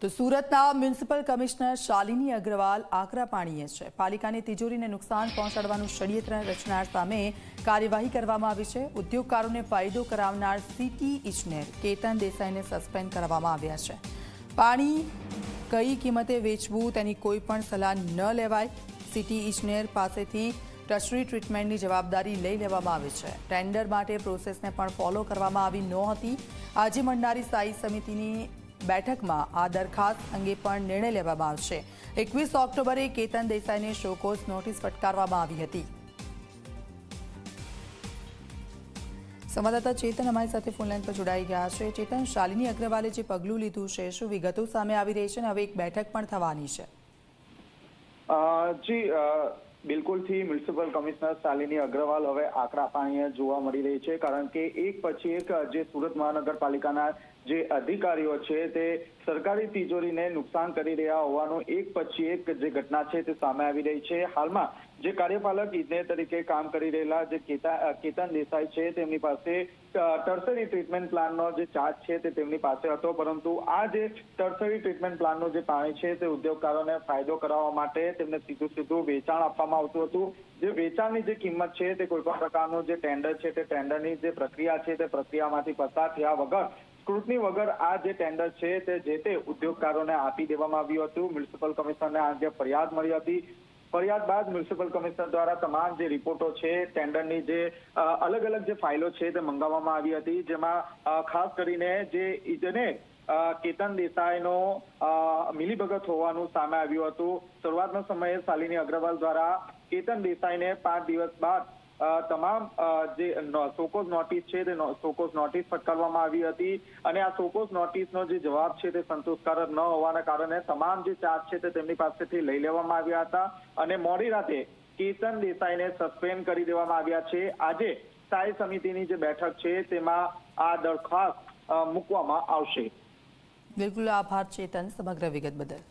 તો સુરતના municipal commissioner Shalini Agarwal આકરા પાણીએ છે. પાલિકાની તિજોરીને નુકસાન પહોંચાડવાનું ષડયંત્ર રચનાર સામે કાર્યવાહી કરવામાં આવી છે. ઉદ્યોગકારોને ફાયદો કરાવનાર સિટી ઇજનેર કેતન દેસાઈને સસ્પેન્ડ કરવામાં આવ્યા છે. પાણી કઈ કિંમતે વેચવું તેની કોઈ પણ સલાહ ન લેવાય. સિટી ઇજનેર પાસેથી ટચરી ટ્રીટમેન્ટની જવાબદારી લઈ લેવામાં આવી છે. ટેન્ડર માટે પ્રોસેસને પણ ફોલો કરવામાં આવી નહોતી. આજે મળનારી સ્થાયી સમિતિની બેઠકમાં આ દરખાસ્ત અંગે પણ નિર્ણય લેવામાં આવશે. એકવીસ ઓક્ટોબરે કેતન દેસાઈને શોકોઝ નોટિસ ફટકારવામાં આવી હતી. સંવાદદાતા ચેતન અમારી સાથે ફોનલાઈન પર જોડાઈ ગયા છે. ચેતન, શાલિની અગ્રવાલે જે પગલું લીધું છે, શું વિગતો સામે આવી રહી છે અને હવે એક બેઠક પણ થવાની છે? જી બિલકુલથી મ્યુનિસિપલ કમિશનર શાલિની અગ્રવાલ હવે આકરા પાણીએ જોવા મળી રહી છે, કારણ કે એક પછી એક જે સુરત મહાનગરપાલિકાના જે અધિકારીઓ છે તે સરકારી તિજોરીને નુકસાન કરી રહ્યા હોવાનું એક પછી એક જે ઘટના છે તે સામે આવી રહી છે. હાલમાં જે કાર્યપાલક ઇજનેર તરીકે કામ કરી રહેલા જે કેતા- કેતન દેસાઈ છે, તેમની પાસે ટર્સરી ટ્રીટમેન્ટ પ્લાનનો જે ચાર્જ છે તે તેમની પાસે હતો, પરંતુ આ જે ટર્સરી ટ્રીટમેન્ટ પ્લાનનું જે પાણી છે તે ઉદ્યોગકારોને ફાયદો કરાવવા માટે તેમને સીધું સીધું વેચાણ આપવામાં આવતું હતું. જે વેચાણની જે કિંમત છે તે કોઈ પણ પ્રકારનું જે ટેન્ડર છે તે ટેન્ડરની જે પ્રક્રિયા છે તે પ્રક્રિયામાંથી પસાર થયા વગર સ્ક્રુટની વગર આ જે ટેન્ડર છે તે જે તે ઉદ્યોગકારોને આપી દેવામાં આવ્યું હતું. મ્યુનિસિપલ કમિશનરને આ અંગે ફરિયાદ મળી હતી. ફરિયાદ બાદ મ્યુનિસિપલ કમિશનર દ્વારા તમામ જે રિપોર્ટો છે, ટેન્ડરની જે અલગ અલગ જે ફાઇલો છે તે મંગાવવામાં આવી હતી. જેમાં ખાસ કરીને જે ઇજને કેતન દેસાઈનો મિલીભગત હોવાનું સામે આવ્યું હતું. શરૂઆતના સમયે શાલિની અગ્રવાલ દ્વારા કેતન દેસાઈને પાંચ દિવસ બાદ તમામ જે સોકોઝ નોટિસ છે, તે સોકોઝ નોટિસ ફટકારવામાં આવી હતી અને આ સોકોઝ નોટિસનો જે જવાબ છે તે સંતોષકારક ન હોવાના કારણે તમામ જે ચાર્જ છે તે તેમની પાસેથી લઈ લેવામાં આવ્યા હતા અને મોડી રાતે કેતન દેસાઈને સસ્પેન્ડ કરી દેવામાં આવ્યા છે. આજે સ્થાયી સમિતિની જે બેઠક છે તેમાં આ દરખાસ્ત મૂકવામાં આવશે. બિલકુલ આભાર ચેતન સમગ્ર વિગત બદલ.